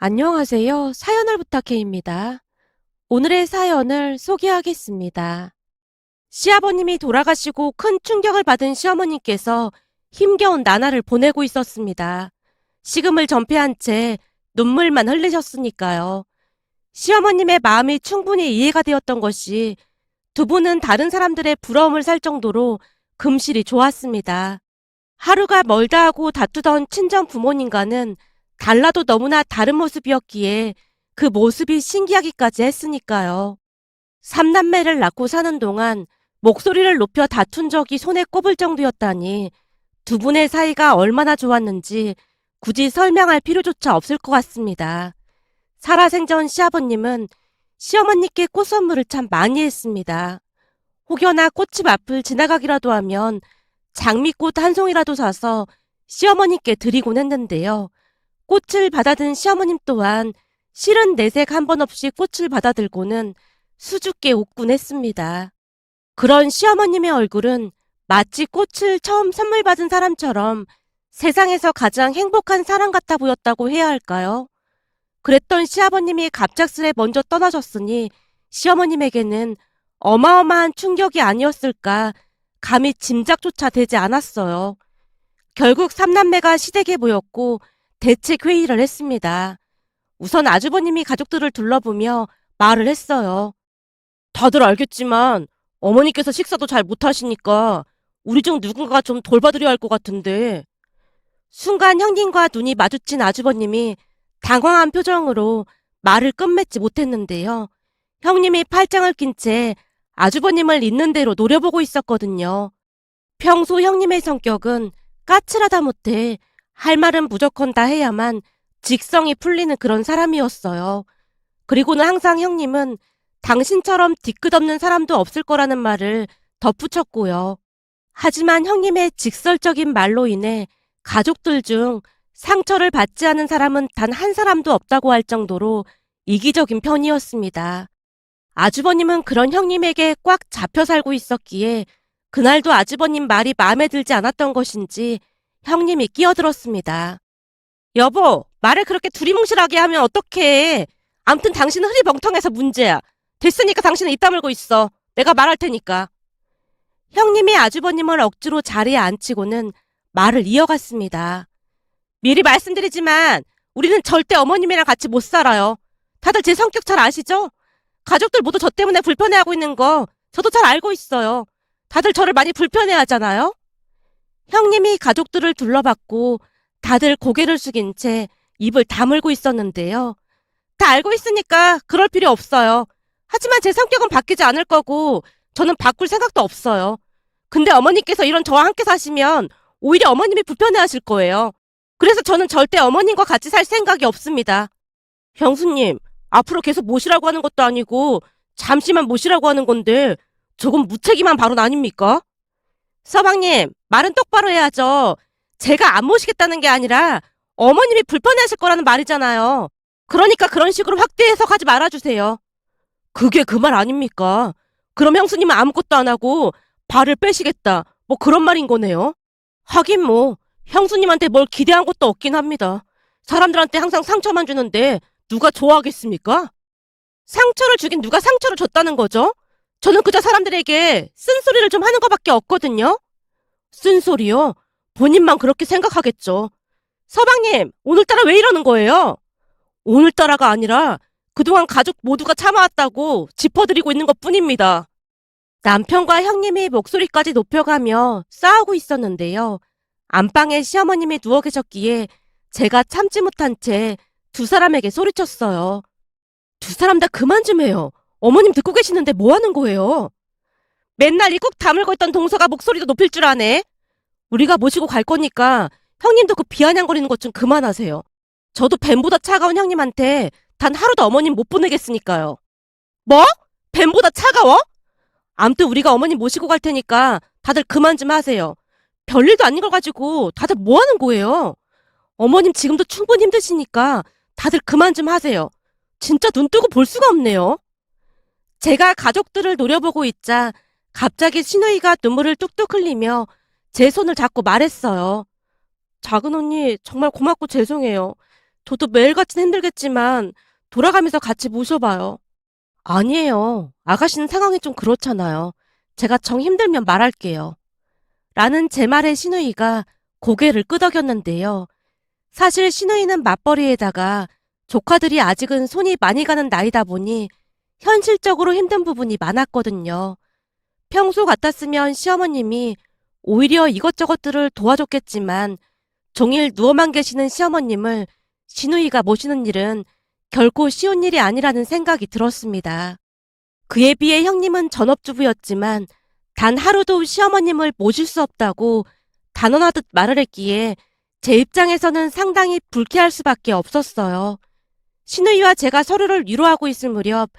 안녕하세요. 사연을 부탁해입니다. 오늘의 사연을 소개하겠습니다. 시아버님이 돌아가시고 큰 충격을 받은 시어머님께서 힘겨운 나날을 보내고 있었습니다. 식음을 전폐한 채 눈물만 흘리셨으니까요. 시어머님의 마음이 충분히 이해가 되었던 것이 두 분은 다른 사람들의 부러움을 살 정도로 금실이 좋았습니다. 하루가 멀다 하고 다투던 친정 부모님과는 달라도 너무나 다른 모습이었기에 그 모습이 신기하기까지 했으니까요. 삼남매를 낳고 사는 동안 목소리를 높여 다툰 적이 손에 꼽을 정도였다니 두 분의 사이가 얼마나 좋았는지 굳이 설명할 필요조차 없을 것 같습니다. 살아생전 시아버님은 시어머니께 꽃 선물을 참 많이 했습니다. 혹여나 꽃집 앞을 지나가기라도 하면 장미꽃 한 송이라도 사서 시어머니께 드리곤 했는데요. 꽃을 받아든 시어머님 또한 실은 내색 한 번 없이 꽃을 받아들고는 수줍게 웃곤 했습니다. 그런 시어머님의 얼굴은 마치 꽃을 처음 선물 받은 사람처럼 세상에서 가장 행복한 사람 같아 보였다고 해야 할까요? 그랬던 시아버님이 갑작스레 먼저 떠나셨으니 시어머님에게는 어마어마한 충격이 아니었을까 감히 짐작조차 되지 않았어요. 결국 삼남매가 시댁에 모였고 대책 회의를 했습니다. 우선 아주버님이 가족들을 둘러보며 말을 했어요. 다들 알겠지만 어머니께서 식사도 잘 못하시니까 우리 중 누군가가 좀 돌봐드려야 할 것 같은데. 순간 형님과 눈이 마주친 아주버님이 당황한 표정으로 말을 끝맺지 못했는데요. 형님이 팔짱을 낀 채 아주버님을 있는 대로 노려보고 있었거든요. 평소 형님의 성격은 까칠하다 못해 할 말은 무조건 다 해야만 직성이 풀리는 그런 사람이었어요. 그리고는 항상 형님은 당신처럼 뒤끝없는 사람도 없을 거라는 말을 덧붙였고요. 하지만 형님의 직설적인 말로 인해 가족들 중 상처를 받지 않은 사람은 단 한 사람도 없다고 할 정도로 이기적인 편이었습니다. 아주버님은 그런 형님에게 꽉 잡혀 살고 있었기에 그날도 아주버님 말이 마음에 들지 않았던 것인지 형님이 끼어들었습니다. 여보, 말을 그렇게 두리뭉실하게 하면 어떡해. 암튼 당신은 흐리멍텅해서 문제야. 됐으니까 당신은 입 다물고 있어. 내가 말할 테니까. 형님이 아주버님을 억지로 자리에 앉히고는 말을 이어갔습니다. 미리 말씀드리지만 우리는 절대 어머님이랑 같이 못 살아요. 다들 제 성격 잘 아시죠? 가족들 모두 저 때문에 불편해하고 있는 거 저도 잘 알고 있어요. 다들 저를 많이 불편해하잖아요. 형님이 가족들을 둘러봤고 다들 고개를 숙인 채 입을 다물고 있었는데요. 다 알고 있으니까 그럴 필요 없어요. 하지만 제 성격은 바뀌지 않을 거고 저는 바꿀 생각도 없어요. 근데 어머니께서 이런 저와 함께 사시면 오히려 어머님이 불편해하실 거예요. 그래서 저는 절대 어머님과 같이 살 생각이 없습니다. 형수님, 앞으로 계속 모시라고 하는 것도 아니고 잠시만 모시라고 하는 건데 조금 무책임한 발언 아닙니까? 서방님, 말은 똑바로 해야죠. 제가 안 모시겠다는 게 아니라 어머님이 불편해하실 거라는 말이잖아요. 그러니까 그런 식으로 확대 해석하지 말아주세요. 그게 그 말 아닙니까? 그럼 형수님은 아무것도 안 하고 발을 빼시겠다. 뭐 그런 말인 거네요. 하긴 뭐 형수님한테 뭘 기대한 것도 없긴 합니다. 사람들한테 항상 상처만 주는데 누가 좋아하겠습니까? 상처를 주긴 누가 상처를 줬다는 거죠? 저는 그저 사람들에게 쓴소리를 좀 하는 것밖에 없거든요. 쓴소리요? 본인만 그렇게 생각하겠죠. 서방님, 오늘따라 왜 이러는 거예요? 오늘따라가 아니라 그동안 가족 모두가 참아왔다고 짚어드리고 있는 것 뿐입니다. 남편과 형님이 목소리까지 높여가며 싸우고 있었는데요. 안방에 시어머님이 누워 계셨기에 제가 참지 못한 채 두 사람에게 소리쳤어요. 두 사람 다 그만 좀 해요. 어머님 듣고 계시는데 뭐 하는 거예요? 맨날 이 꾹 다물고 있던 동서가 목소리도 높일 줄 아네. 우리가 모시고 갈 거니까 형님도 그 비아냥거리는 것 좀 그만하세요. 저도 뱀보다 차가운 형님한테 단 하루도 어머님 못 보내겠으니까요. 뭐? 뱀보다 차가워? 암튼 우리가 어머님 모시고 갈 테니까 다들 그만 좀 하세요. 별일도 아닌 걸 가지고 다들 뭐 하는 거예요? 어머님 지금도 충분히 힘드시니까 다들 그만 좀 하세요. 진짜 눈 뜨고 볼 수가 없네요. 제가 가족들을 노려보고 있자 갑자기 신우이가 눈물을 뚝뚝 흘리며 제 손을 잡고 말했어요. 작은 언니 정말 고맙고 죄송해요. 저도 매일같이 힘들겠지만 돌아가면서 같이 모셔봐요. 아니에요. 아가씨는 상황이 좀 그렇잖아요. 제가 정 힘들면 말할게요. 라는 제 말에 신우이가 고개를 끄덕였는데요. 사실 신우이는 맞벌이에다가 조카들이 아직은 손이 많이 가는 나이다 보니 현실적으로 힘든 부분이 많았거든요. 평소 같았으면 시어머님이 오히려 이것저것들을 도와줬겠지만 종일 누워만 계시는 시어머님을 신우이가 모시는 일은 결코 쉬운 일이 아니라는 생각이 들었습니다. 그에 비해 형님은 전업주부였지만 단 하루도 시어머님을 모실 수 없다고 단언하듯 말을 했기에 제 입장에서는 상당히 불쾌할 수밖에 없었어요. 신우이와 제가 서로를 위로하고 있을 무렵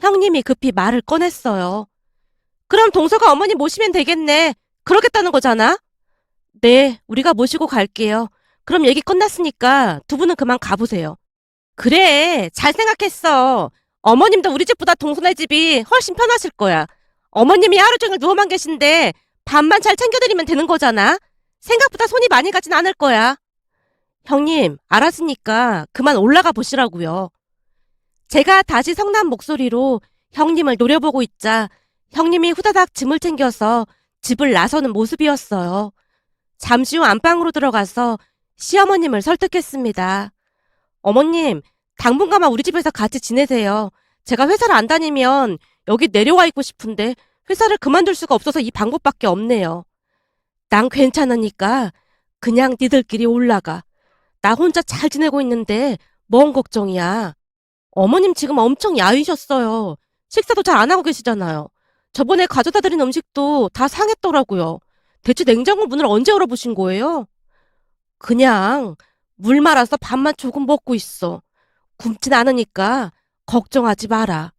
형님이 급히 말을 꺼냈어요. 그럼 동서가 어머니 모시면 되겠네. 그러겠다는 거잖아? 네, 우리가 모시고 갈게요. 그럼 얘기 끝났으니까 두 분은 그만 가보세요. 그래, 잘 생각했어. 어머님도 우리 집보다 동선의 집이 훨씬 편하실 거야. 어머님이 하루 종일 누워만 계신데 밥만 잘 챙겨드리면 되는 거잖아. 생각보다 손이 많이 가진 않을 거야. 형님, 알았으니까 그만 올라가 보시라고요. 제가 다시 성난 목소리로 형님을 노려보고 있자 형님이 후다닥 짐을 챙겨서 집을 나서는 모습이었어요. 잠시 후 안방으로 들어가서 시어머님을 설득했습니다. 어머님, 당분간만 우리 집에서 같이 지내세요. 제가 회사를 안 다니면 여기 내려와 있고 싶은데 회사를 그만둘 수가 없어서 이 방법밖에 없네요. 난 괜찮으니까 그냥 니들끼리 올라가. 나 혼자 잘 지내고 있는데 뭔 걱정이야. 어머님 지금 엄청 야위셨어요. 식사도 잘 안 하고 계시잖아요. 저번에 가져다 드린 음식도 다 상했더라고요. 대체 냉장고 문을 언제 열어보신 거예요? 그냥 물 말아서 밥만 조금 먹고 있어. 굶진 않으니까 걱정하지 마라.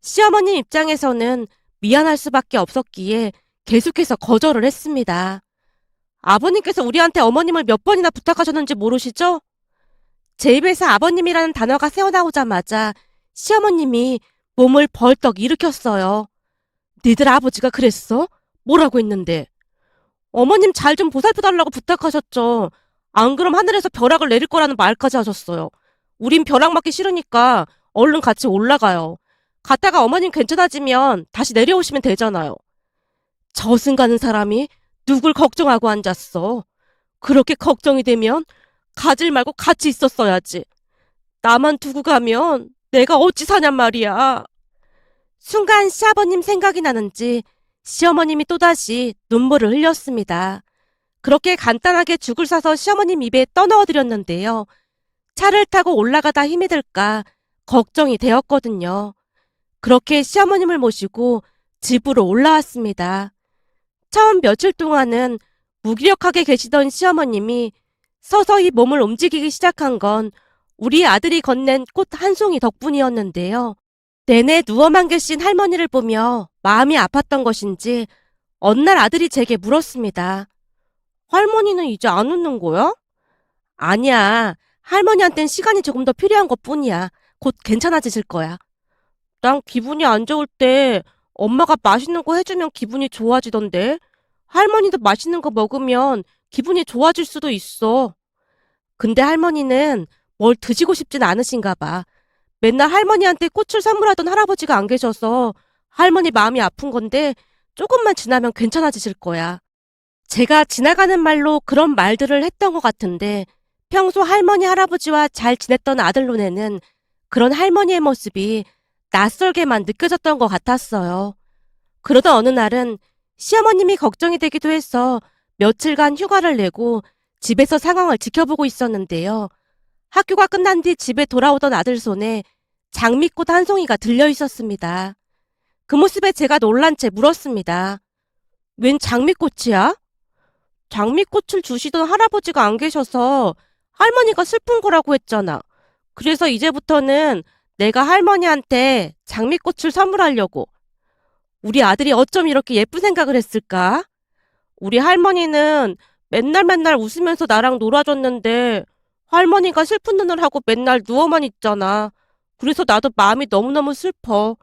시어머님 입장에서는 미안할 수밖에 없었기에 계속해서 거절을 했습니다. 아버님께서 우리한테 어머님을 몇 번이나 부탁하셨는지 모르시죠? 제 입에서 아버님이라는 단어가 새어나오자마자 시어머님이 몸을 벌떡 일으켰어요. 니들 아버지가 그랬어? 뭐라고 했는데? 어머님 잘 좀 보살펴달라고 부탁하셨죠. 안 그럼 하늘에서 벼락을 내릴 거라는 말까지 하셨어요. 우린 벼락 맞기 싫으니까 얼른 같이 올라가요. 갔다가 어머님 괜찮아지면 다시 내려오시면 되잖아요. 저승 가는 사람이 누굴 걱정하고 앉았어. 그렇게 걱정이 되면 가질 말고 같이 있었어야지. 나만 두고 가면 내가 어찌 사냔 말이야. 순간 시아버님 생각이 나는지 시어머님이 또다시 눈물을 흘렸습니다. 그렇게 간단하게 죽을 사서 시어머님 입에 떠넣어 드렸는데요. 차를 타고 올라가다 힘이 들까 걱정이 되었거든요. 그렇게 시어머님을 모시고 집으로 올라왔습니다. 처음 며칠 동안은 무기력하게 계시던 시어머님이 서서히 몸을 움직이기 시작한 건 우리 아들이 건넨 꽃 한 송이 덕분이었는데요. 내내 누워만 계신 할머니를 보며 마음이 아팠던 것인지 어느 날 아들이 제게 물었습니다. 할머니는 이제 안 웃는 거야? 아니야. 할머니한텐 시간이 조금 더 필요한 것 뿐이야. 곧 괜찮아지실 거야. 난 기분이 안 좋을 때 엄마가 맛있는 거 해주면 기분이 좋아지던데. 할머니도 맛있는 거 먹으면 기분이 좋아질 수도 있어. 근데 할머니는 뭘 드시고 싶진 않으신가 봐. 맨날 할머니한테 꽃을 선물하던 할아버지가 안 계셔서 할머니 마음이 아픈 건데 조금만 지나면 괜찮아지실 거야. 제가 지나가는 말로 그런 말들을 했던 것 같은데 평소 할머니 할아버지와 잘 지냈던 아들 눈에는 그런 할머니의 모습이 낯설게만 느껴졌던 것 같았어요. 그러던 어느 날은 시어머님이 걱정이 되기도 해서 며칠간 휴가를 내고 집에서 상황을 지켜보고 있었는데요. 학교가 끝난 뒤 집에 돌아오던 아들 손에 장미꽃 한 송이가 들려 있었습니다. 그 모습에 제가 놀란 채 물었습니다. 웬 장미꽃이야? 장미꽃을 주시던 할아버지가 안 계셔서 할머니가 슬픈 거라고 했잖아. 그래서 이제부터는 내가 할머니한테 장미꽃을 선물하려고. 우리 아들이 어쩜 이렇게 예쁜 생각을 했을까? 우리 할머니는 맨날 맨날 웃으면서 나랑 놀아줬는데 할머니가 슬픈 눈을 하고 맨날 누워만 있잖아. 그래서 나도 마음이 너무너무 슬퍼.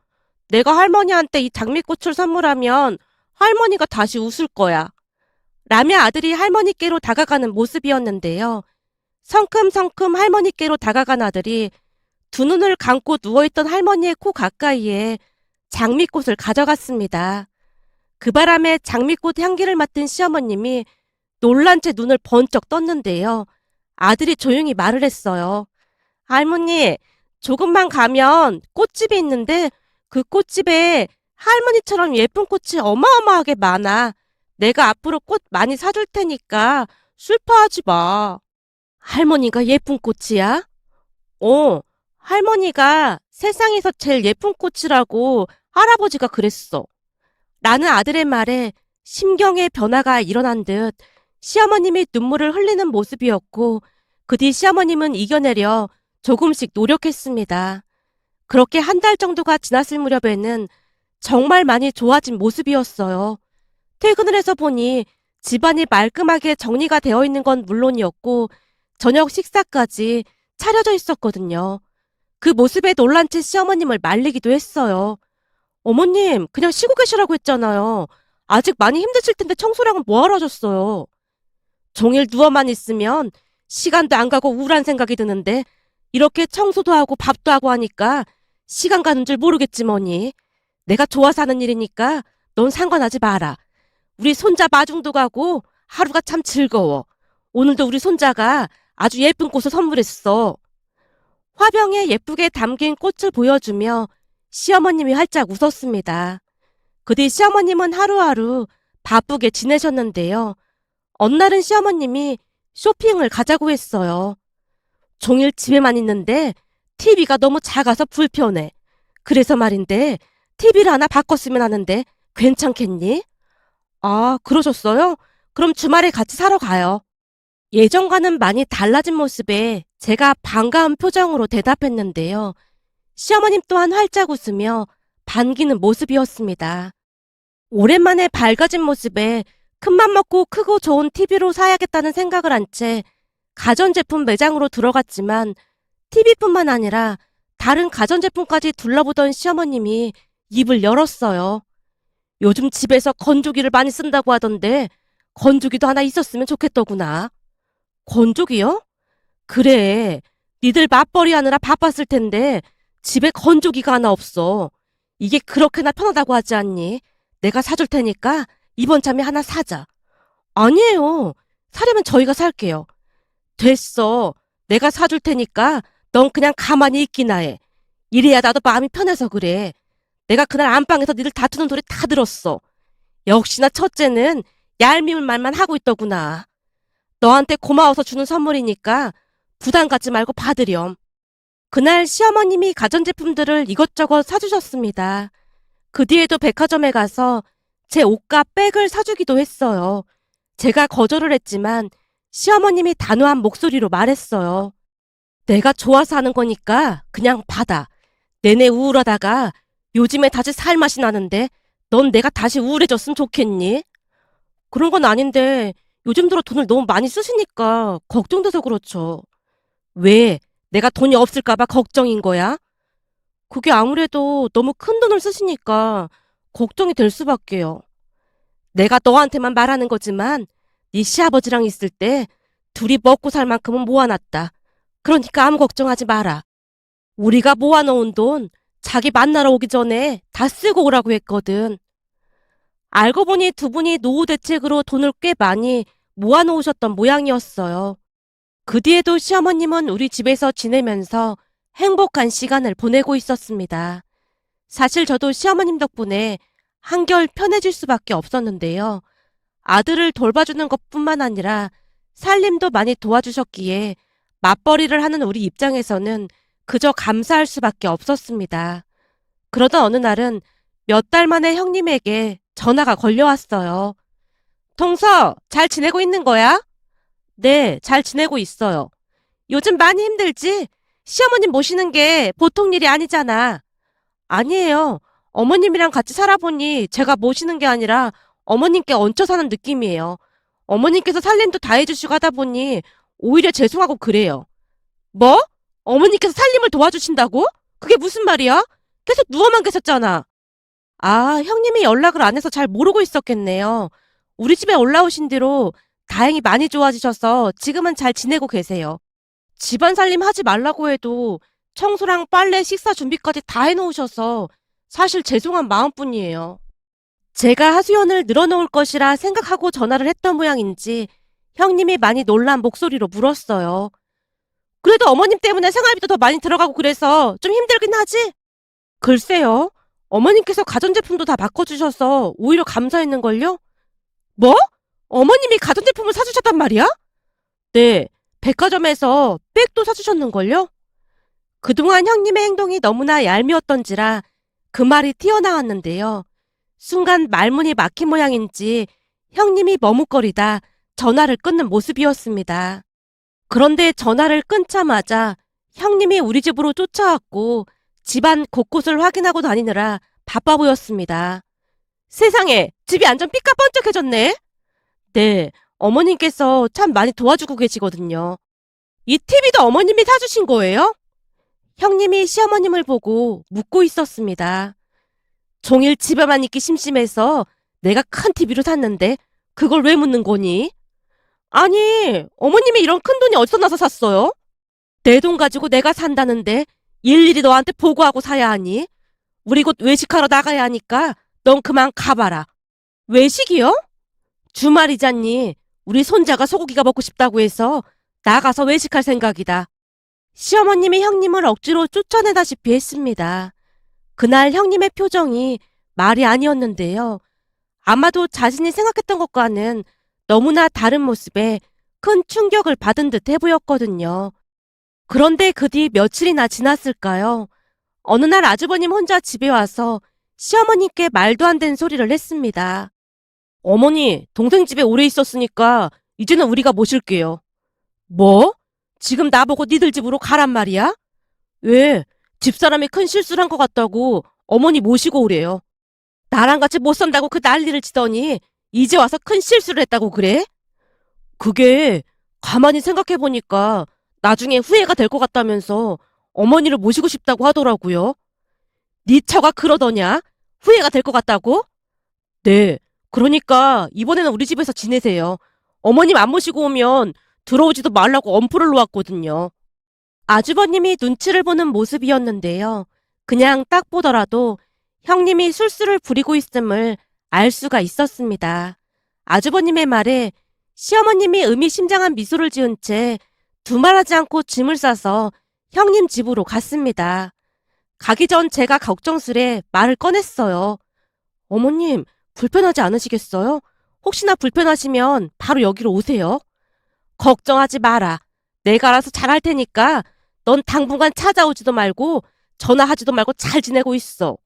내가 할머니한테 이 장미꽃을 선물하면 할머니가 다시 웃을 거야. 라며 아들이 할머니께로 다가가는 모습이었는데요. 성큼성큼 할머니께로 다가간 아들이 두 눈을 감고 누워있던 할머니의 코 가까이에 장미꽃을 가져갔습니다. 그 바람에 장미꽃 향기를 맡은 시어머님이 놀란 채 눈을 번쩍 떴는데요. 아들이 조용히 말을 했어요. 할머니, 조금만 가면 꽃집이 있는데 그 꽃집에 할머니처럼 예쁜 꽃이 어마어마하게 많아. 내가 앞으로 꽃 많이 사줄 테니까 슬퍼하지 마. 할머니가 예쁜 꽃이야? 어, 할머니가 세상에서 제일 예쁜 꽃이라고 할아버지가 그랬어. 라는 아들의 말에 심경의 변화가 일어난 듯 시어머님이 눈물을 흘리는 모습이었고 그 뒤 시어머님은 이겨내려 조금씩 노력했습니다. 그렇게 한 달 정도가 지났을 무렵에는 정말 많이 좋아진 모습이었어요. 퇴근을 해서 보니 집안이 말끔하게 정리가 되어 있는 건 물론이었고 저녁 식사까지 차려져 있었거든요. 그 모습에 놀란 채 시어머님을 말리기도 했어요. 어머님, 그냥 쉬고 계시라고 했잖아요. 아직 많이 힘드실 텐데 청소랑은 뭐하러 하셨어요? 종일 누워만 있으면 시간도 안 가고 우울한 생각이 드는데 이렇게 청소도 하고 밥도 하고 하니까 시간 가는 줄 모르겠지 뭐니. 내가 좋아서 하는 일이니까 넌 상관하지 마라. 우리 손자 마중도 가고 하루가 참 즐거워. 오늘도 우리 손자가 아주 예쁜 꽃을 선물했어. 화병에 예쁘게 담긴 꽃을 보여주며 시어머님이 활짝 웃었습니다. 그 뒤 시어머님은 하루하루 바쁘게 지내셨는데요. 어느 날은 시어머님이 쇼핑을 가자고 했어요. 종일 집에만 있는데 TV가 너무 작아서 불편해. 그래서 말인데 TV를 하나 바꿨으면 하는데 괜찮겠니? 아, 그러셨어요? 그럼 주말에 같이 사러 가요. 예전과는 많이 달라진 모습에 제가 반가운 표정으로 대답했는데요. 시어머님 또한 활짝 웃으며 반기는 모습이었습니다. 오랜만에 밝아진 모습에 큰맘 먹고 크고 좋은 TV로 사야겠다는 생각을 한 채 가전제품 매장으로 들어갔지만 TV뿐만 아니라 다른 가전제품까지 둘러보던 시어머님이 입을 열었어요. 요즘 집에서 건조기를 많이 쓴다고 하던데 건조기도 하나 있었으면 좋겠더구나. 건조기요? 그래. 니들 맞벌이 하느라 바빴을 텐데 집에 건조기가 하나 없어. 이게 그렇게나 편하다고 하지 않니? 내가 사줄 테니까 이번 참에 하나 사자. 아니에요. 사려면 저희가 살게요. 됐어. 내가 사줄 테니까 넌 그냥 가만히 있기나 해. 이래야 나도 마음이 편해서 그래. 내가 그날 안방에서 니들 다투는 소리 다 들었어. 역시나 첫째는 얄미운 말만 하고 있더구나. 너한테 고마워서 주는 선물이니까 부담 갖지 말고 받으렴. 그날 시어머님이 가전제품들을 이것저것 사주셨습니다. 그 뒤에도 백화점에 가서 제 옷과 백을 사주기도 했어요. 제가 거절을 했지만 시어머님이 단호한 목소리로 말했어요. 내가 좋아서 하는 거니까 그냥 받아. 내내 우울하다가 요즘에 다시 살 맛이 나는데 넌 내가 다시 우울해졌으면 좋겠니? 그런 건 아닌데 요즘 들어 돈을 너무 많이 쓰시니까 걱정돼서 그렇죠. 왜? 내가 돈이 없을까봐 걱정인 거야? 그게 아무래도 너무 큰 돈을 쓰시니까 걱정이 될 수밖에요. 내가 너한테만 말하는 거지만 네 시아버지랑 있을 때 둘이 먹고 살 만큼은 모아놨다. 그러니까 아무 걱정하지 마라. 우리가 모아놓은 돈 자기 만나러 오기 전에 다 쓰고 오라고 했거든. 알고 보니 두 분이 노후 대책으로 돈을 꽤 많이 모아놓으셨던 모양이었어요. 그 뒤에도 시어머님은 우리 집에서 지내면서 행복한 시간을 보내고 있었습니다. 사실 저도 시어머님 덕분에 한결 편해질 수밖에 없었는데요. 아들을 돌봐주는 것 뿐만 아니라 살림도 많이 도와주셨기에 맞벌이를 하는 우리 입장에서는 그저 감사할 수밖에 없었습니다. 그러던 어느 날은 몇 달 만에 형님에게 전화가 걸려왔어요. 동서, 잘 지내고 있는 거야? 네, 잘 지내고 있어요. 요즘 많이 힘들지? 시어머님 모시는 게 보통 일이 아니잖아. 아니에요. 어머님이랑 같이 살아보니 제가 모시는 게 아니라 어머님께 얹혀 사는 느낌이에요. 어머님께서 살림도 다 해주시고 하다 보니 오히려 죄송하고 그래요. 뭐? 어머니께서 살림을 도와주신다고? 그게 무슨 말이야? 계속 누워만 계셨잖아. 아, 형님이 연락을 안 해서 잘 모르고 있었겠네요. 우리 집에 올라오신 뒤로 다행히 많이 좋아지셔서 지금은 잘 지내고 계세요. 집안 살림 하지 말라고 해도 청소랑 빨래, 식사 준비까지 다 해놓으셔서 사실 죄송한 마음뿐이에요. 제가 하수연을 늘어놓을 것이라 생각하고 전화를 했던 모양인지 형님이 많이 놀란 목소리로 물었어요. 그래도 어머님 때문에 생활비도 더 많이 들어가고 그래서 좀 힘들긴 하지? 글쎄요. 어머님께서 가전제품도 다 바꿔주셔서 오히려 감사했는걸요? 뭐? 어머님이 가전제품을 사주셨단 말이야? 네. 백화점에서 백도 사주셨는걸요? 그동안 형님의 행동이 너무나 얄미웠던지라 그 말이 튀어나왔는데요. 순간 말문이 막힌 모양인지 형님이 머뭇거리다 전화를 끊는 모습이었습니다. 그런데 전화를 끊자마자 형님이 우리 집으로 쫓아왔고 집안 곳곳을 확인하고 다니느라 바빠 보였습니다. 세상에 집이 완전 삐까번쩍해졌네. 네, 어머님께서 참 많이 도와주고 계시거든요. 이 TV도 어머님이 사주신 거예요? 형님이 시어머님을 보고 묻고 있었습니다. 종일 집에만 있기 심심해서 내가 큰 TV로 샀는데 그걸 왜 묻는 거니? 아니, 어머님이 이런 큰 돈이 어디서 나서 샀어요? 내 돈 가지고 내가 산다는데 일일이 너한테 보고하고 사야 하니? 우리 곧 외식하러 나가야 하니까 넌 그만 가봐라. 외식이요? 주말이잖니. 우리 손자가 소고기가 먹고 싶다고 해서 나가서 외식할 생각이다. 시어머님이 형님을 억지로 쫓아내다시피 했습니다. 그날 형님의 표정이 말이 아니었는데요. 아마도 자신이 생각했던 것과는 너무나 다른 모습에 큰 충격을 받은 듯해 보였거든요. 그런데 그 뒤 며칠이나 지났을까요? 어느 날 아주버님 혼자 집에 와서 시어머님께 말도 안 되는 소리를 했습니다. 어머니, 동생 집에 오래 있었으니까 이제는 우리가 모실게요. 뭐? 지금 나보고 니들 집으로 가란 말이야? 왜? 집사람이 큰 실수를 한 것 같다고 어머니 모시고 오래요. 나랑 같이 못 산다고 그 난리를 치더니 이제 와서 큰 실수를 했다고 그래? 그게 가만히 생각해보니까 나중에 후회가 될 것 같다면서 어머니를 모시고 싶다고 하더라고요. 네 처가 그러더냐? 후회가 될 것 같다고? 네. 그러니까 이번에는 우리 집에서 지내세요. 어머님 안 모시고 오면 들어오지도 말라고 엄포를 놓았거든요. 아주버님이 눈치를 보는 모습이었는데요. 그냥 딱 보더라도 형님이 술수를 부리고 있음을 알 수가 있었습니다. 아주버님의 말에 시어머님이 의미심장한 미소를 지은 채 두말하지 않고 짐을 싸서 형님 집으로 갔습니다. 가기 전 제가 걱정스레 말을 꺼냈어요. 어머님, 불편하지 않으시겠어요? 혹시나 불편하시면 바로 여기로 오세요. 걱정하지 마라. 내가 알아서 잘할 테니까 넌 당분간 찾아오지도 말고 전화하지도 말고 잘 지내고 있어.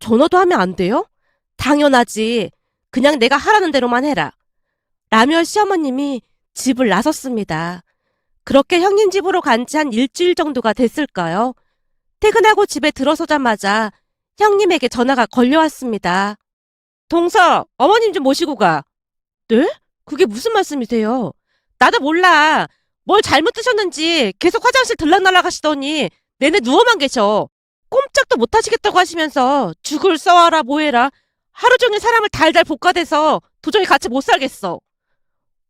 전화도 하면 안 돼요? 당연하지. 그냥 내가 하라는 대로만 해라. 라며 시어머님이 집을 나섰습니다. 그렇게 형님 집으로 간 지 한 일주일 정도가 됐을까요? 퇴근하고 집에 들어서자마자 형님에게 전화가 걸려왔습니다. 동서, 어머님 좀 모시고 가. 네? 그게 무슨 말씀이세요? 나도 몰라. 뭘 잘못 드셨는지 계속 화장실 들락날락 하시더니 내내 누워만 계셔. 꼼짝도 못 하시겠다고 하시면서 죽을 써와라 뭐해라. 하루 종일 사람을 달달 볶아대서 도저히 같이 못 살겠어.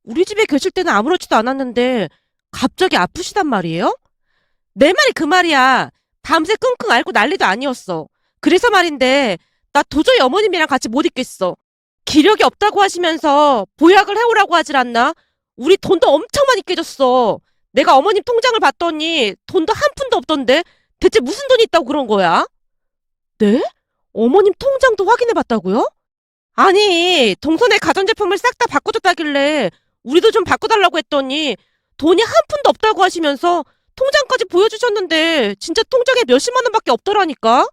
우리 집에 계실 때는 아무렇지도 않았는데 갑자기 아프시단 말이에요? 내 말이 그 말이야. 밤새 끙끙 앓고 난리도 아니었어. 그래서 말인데 나 도저히 어머님이랑 같이 못 있겠어. 기력이 없다고 하시면서 보약을 해오라고 하질 않나? 우리 돈도 엄청 많이 깨졌어. 내가 어머님 통장을 봤더니 돈도 한 푼도 없던데 대체 무슨 돈이 있다고 그런 거야? 네? 어머님 통장도 확인해 봤다고요? 아니, 동선에 가전제품을 싹 다 바꿔줬다길래 우리도 좀 바꿔달라고 했더니 돈이 한 푼도 없다고 하시면서 통장까지 보여주셨는데 진짜 통장에 몇십만 원밖에 없더라니까?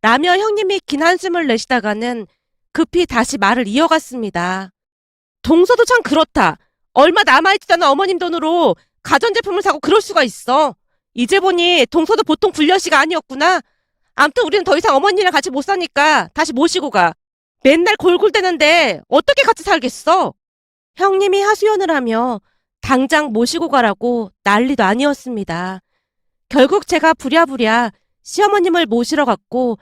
라며 형님이 긴 한숨을 내쉬다가는 급히 다시 말을 이어갔습니다. 동서도 참 그렇다. 얼마 남아있지 않은 어머님 돈으로 가전제품을 사고 그럴 수가 있어. 이제 보니 동서도 보통 불려시가 아니었구나. 암튼 우리는 더 이상 어머니랑 같이 못 사니까 다시 모시고 가. 맨날 골골대는데 어떻게 같이 살겠어? 형님이 하수연을 하며 당장 모시고 가라고 난리도 아니었습니다. 결국 제가 부랴부랴 시어머님을 모시러 갔고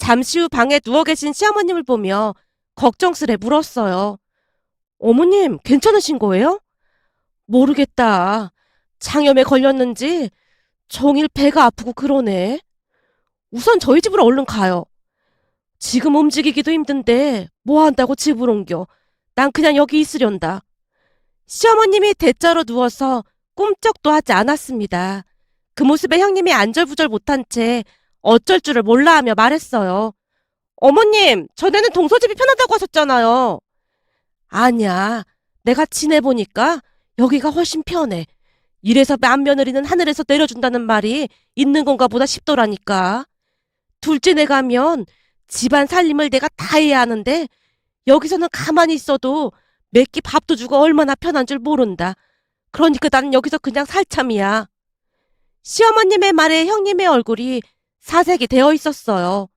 잠시 후 방에 누워 계신 시어머님을 보며 걱정스레 물었어요. 어머님, 괜찮으신 거예요? 모르겠다. 장염에 걸렸는지 종일 배가 아프고 그러네. 우선 저희 집으로 얼른 가요. 지금 움직이기도 힘든데 뭐 한다고 집을 옮겨. 난 그냥 여기 있으련다. 시어머님이 대자로 누워서 꿈쩍도 하지 않았습니다. 그 모습에 형님이 안절부절 못한 채 어쩔 줄을 몰라 하며 말했어요. 어머님, 전에는 동서집이 편하다고 하셨잖아요. 아니야. 내가 지내보니까 여기가 훨씬 편해. 이래서 맏며느리는 하늘에서 내려준다는 말이 있는 건가 보다 싶더라니까. 둘째 내 가면 집안 살림을 내가 다 해야 하는데 여기서는 가만히 있어도 몇 끼 밥도 주고 얼마나 편한 줄 모른다. 그러니까 나는 여기서 그냥 살참이야. 시어머님의 말에 형님의 얼굴이 사색이 되어 있었어요.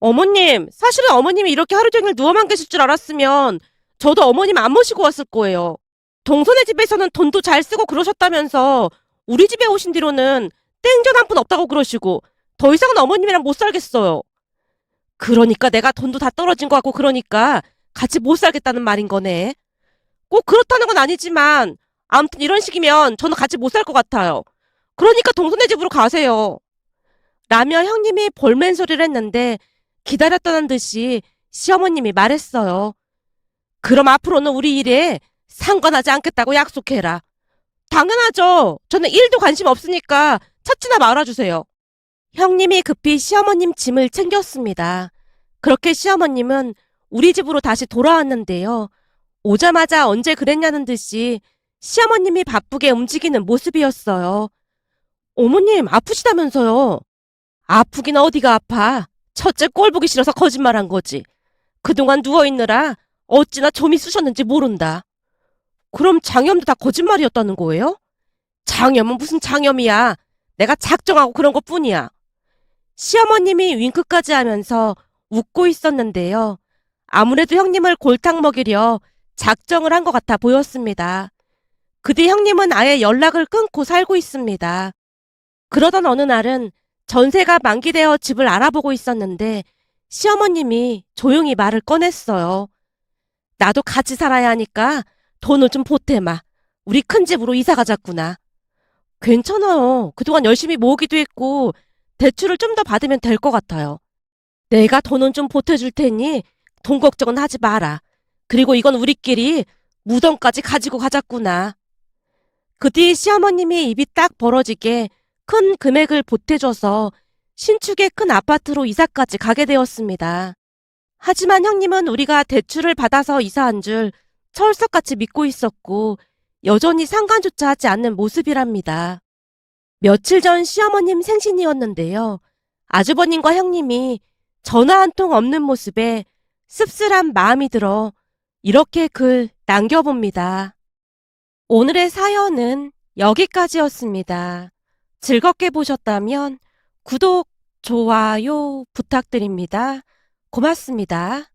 어머님, 사실은 어머님이 이렇게 하루 종일 누워만 계실 줄 알았으면 저도 어머님 안 모시고 왔을 거예요. 동선의 집에서는 돈도 잘 쓰고 그러셨다면서 우리 집에 오신 뒤로는 땡전 한 푼 없다고 그러시고 더 이상은 어머님이랑 못 살겠어요. 그러니까 내가 돈도 다 떨어진 것 같고 그러니까 같이 못 살겠다는 말인 거네. 꼭 그렇다는 건 아니지만 아무튼 이런 식이면 저는 같이 못 살 것 같아요. 그러니까 동선의 집으로 가세요. 라며 형님이 볼멘 소리를 했는데 기다렸다는 듯이 시어머님이 말했어요. 그럼 앞으로는 우리 일에 상관하지 않겠다고 약속해라. 당연하죠. 저는 일도 관심 없으니까 찾지나 말아주세요. 형님이 급히 시어머님 짐을 챙겼습니다. 그렇게 시어머님은 우리 집으로 다시 돌아왔는데요. 오자마자 언제 그랬냐는 듯이 시어머님이 바쁘게 움직이는 모습이었어요. 어머님, 아프시다면서요? 아프긴 어디가 아파. 첫째 꼴 보기 싫어서 거짓말한 거지. 그동안 누워있느라 어찌나 좀이 쑤셨는지 모른다. 그럼 장염도 다 거짓말이었다는 거예요? 장염은 무슨 장염이야. 내가 작정하고 그런 것 뿐이야. 시어머님이 윙크까지 하면서 웃고 있었는데요. 아무래도 형님을 골탕 먹이려 작정을 한 것 같아 보였습니다. 그뒤 형님은 아예 연락을 끊고 살고 있습니다. 그러던 어느 날은 전세가 만기되어 집을 알아보고 있었는데 시어머님이 조용히 말을 꺼냈어요. 나도 같이 살아야 하니까 돈을 좀 보태마. 우리 큰 집으로 이사 가자꾸나. 괜찮아요. 그동안 열심히 모으기도 했고 대출을 좀 더 받으면 될 것 같아요. 내가 돈은 좀 보태줄 테니 돈 걱정은 하지 마라. 그리고 이건 우리끼리 무덤까지 가지고 가자꾸나. 그 뒤 시어머님이 입이 딱 벌어지게 큰 금액을 보태줘서 신축의 큰 아파트로 이사까지 가게 되었습니다. 하지만 형님은 우리가 대출을 받아서 이사한 줄 철석같이 믿고 있었고 여전히 상관조차 하지 않는 모습이랍니다. 며칠 전 시어머님 생신이었는데요. 아주버님과 형님이 전화 한 통 없는 모습에 씁쓸한 마음이 들어 이렇게 글 남겨봅니다. 오늘의 사연은 여기까지였습니다. 즐겁게 보셨다면 구독, 좋아요 부탁드립니다. 고맙습니다.